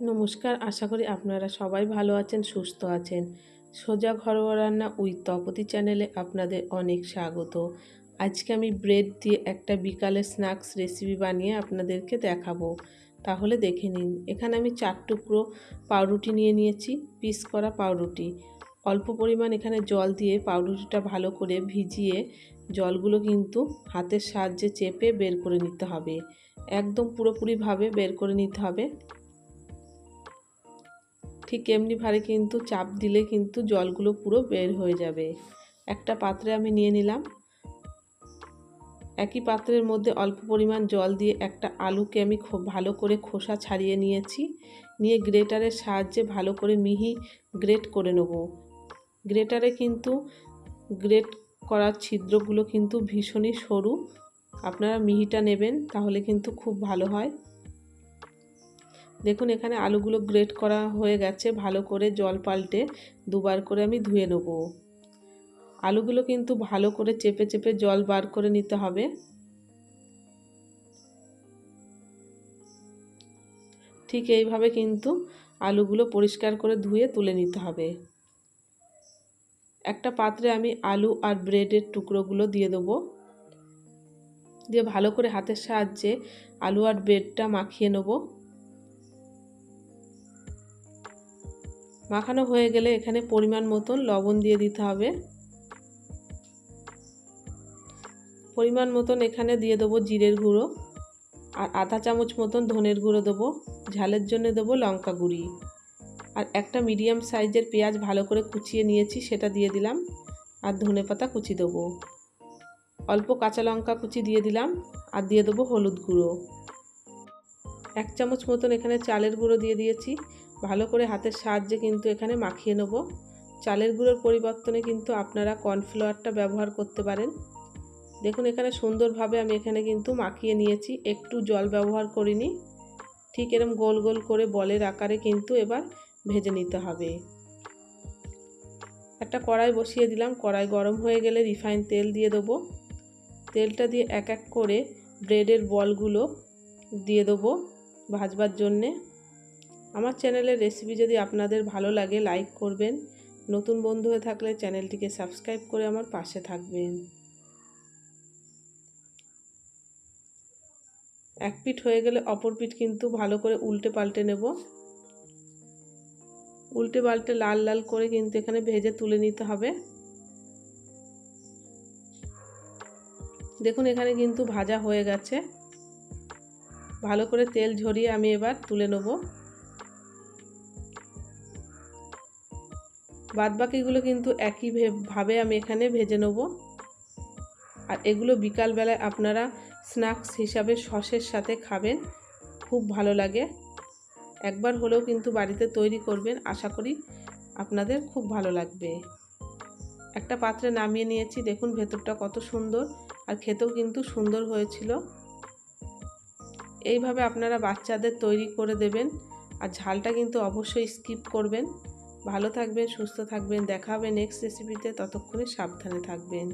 নমস্কার, আশা করি আপনারা সবাই ভালো আছেন, সুস্থ আছেন। সোজা ঘরোয়া রান্না উইথ তপতি চ্যানেলে আপনাদের অনেক স্বাগত। আজকে আমি ব্রেড দিয়ে একটা বিকালে স্ন্যাক্স রেসিপি বানিয়ে আপনাদেরকে দেখাবো। তাহলে দেখে নিন, এখানে আমি চার টুকরো পাউরুটি নিয়ে নিয়েছি, পিস করা পাউরুটি। অল্প পরিমাণ এখানে জল দিয়ে পাউরুটিটা ভালো করে ভিজিয়ে জলগুলো কিন্তু হাতের সাহায্যে চেপে বের করে নিতে হবে। একদম পুরোপুরিভাবে বের করে নিতে হবে। ঠিক এমনি ভারে কিন্তু চাপ দিলে কিন্তু জলগুলো পুরো বের হয়ে যাবে। একটা পাত্রে আমি নিয়ে নিলাম। একই পাত্রের মধ্যে অল্প পরিমাণ জল দিয়ে একটা আলুকে আমি খুব ভালো করে খোসা ছাড়িয়ে নিয়েছি। নিয়ে গ্রেটারের সাহায্যে ভালো করে মিহি গ্রেট করে নেব। গ্রেটারে কিন্তু গ্রেট করার ছিদ্রগুলো কিন্তু ভীষণই সরু। আপনারা মিহিটা নেবেন, তাহলে কিন্তু খুব ভালো হয়। দেখুন, এখানে আলুগুলো গ্রেট করা হয়ে গেছে। ভালো করে জল পাল্টে দুবার করে আমি ধুয়ে নেব। আলুগুলো কিন্তু ভালো করে চেপে চেপে জল বার করে নিতে হবে। ঠিক এইভাবে কিন্তু আলুগুলো পরিষ্কার করে ধুয়ে তুলে নিতে হবে। একটা পাত্রে আমি আলু আর ব্রেডের টুকরোগুলো দিয়ে দেবো। দিয়ে ভালো করে হাতের সাহায্যে আলু আর ব্রেডটা মাখিয়ে নেব। মাখানো হয়ে গেলে এখানে পরিমাণ মতন লবণ দিয়ে দিতে হবে। পরিমাণ মতন এখানে দিয়ে দেবো জিরের গুঁড়ো আর আধা চামচ মতন ধনের গুঁড়ো দেবো, ঝালের জন্য দেবো লঙ্কা গুঁড়ি। আর একটা মিডিয়াম সাইজের পেঁয়াজ ভালো করে কুচিয়ে নিয়েছি, সেটা দিয়ে দিলাম আর ধনে পাতা কুচি দেবো। অল্প কাঁচা লঙ্কা কুচি দিয়ে দিলাম আর দিয়ে দেবো হলুদ গুঁড়ো। এক চামচ মতন এখানে চালের গুঁড়ো দিয়ে দিয়েছি। ভালো করে হাতের সাহায্যে কিন্তু এখানে মাখিয়ে নেব। চালের গুঁড়োর পরিবর্তনে কিন্তু আপনারা কর্নফ্লাওয়ারটা ব্যবহার করতে পারেন। দেখুন এখানে সুন্দরভাবে আমি এখানে কিন্তু মাখিয়ে নিয়েছি, একটু জল ব্যবহার করিনি। ঠিক এরম গোল গোল করে বলের আকারে কিন্তু এবার ভেজে নিতে হবে। একটা কড়াই বসিয়ে দিলাম, কড়াই গরম হয়ে গেলে রিফাইন তেল দিয়ে দেবো। তেলটা দিয়ে এক এক করে ব্রেডের বলগুলো দিয়ে দেবো ভাজবার জন্যে। আমার চ্যানেলের রেসিপি যদি আপনাদের ভালো লাগে লাইক করবেন। নতুন বন্ধু হয়ে থাকলে চ্যানেলটিকে সাবস্ক্রাইব করে আমার পাশে থাকবেন। এক পিঠ হয়ে গেলে অপর পিঠ কিন্তু ভালো করে উল্টে পাল্টে নেব। উল্টে পাল্টে লাল লাল করে কিন্তু এখানে ভেজে তুলে নিতে হবে। দেখুন, এখানে কিন্তু ভাজা হয়ে গেছে। ভালো করে তেল ঝরিয়ে আমি এবার তুলে নেব। বাদবাকিগুলো কিন্তু একই ভাবে আমি এখানে ভেজে নেব। আর এগুলো বিকালবেলায় আপনারা স্ন্যাক্স হিসাবে সসের সাথে খাবেন, খুব ভালো লাগে। একবার হলেও কিন্তু বাড়িতে তৈরি করবেন, আশা করি আপনাদের খুব ভালো লাগবে। একটা পাত্রে নামিয়ে নিয়েছি, দেখুন ভেতরটা কত সুন্দর, আর খেতেও কিন্তু সুন্দর হয়েছিল। এইভাবে আপনারা বাচ্চাদের তৈরি করে দেবেন, আর ঝালটা কিন্তু অবশ্যই স্কিপ করবেন। ভালো থাকবেন সুস্থ থাকবেন দেখা হবে নেক্সট রেসিপিতে ততক্ষণে সাবধানে থাকবেন।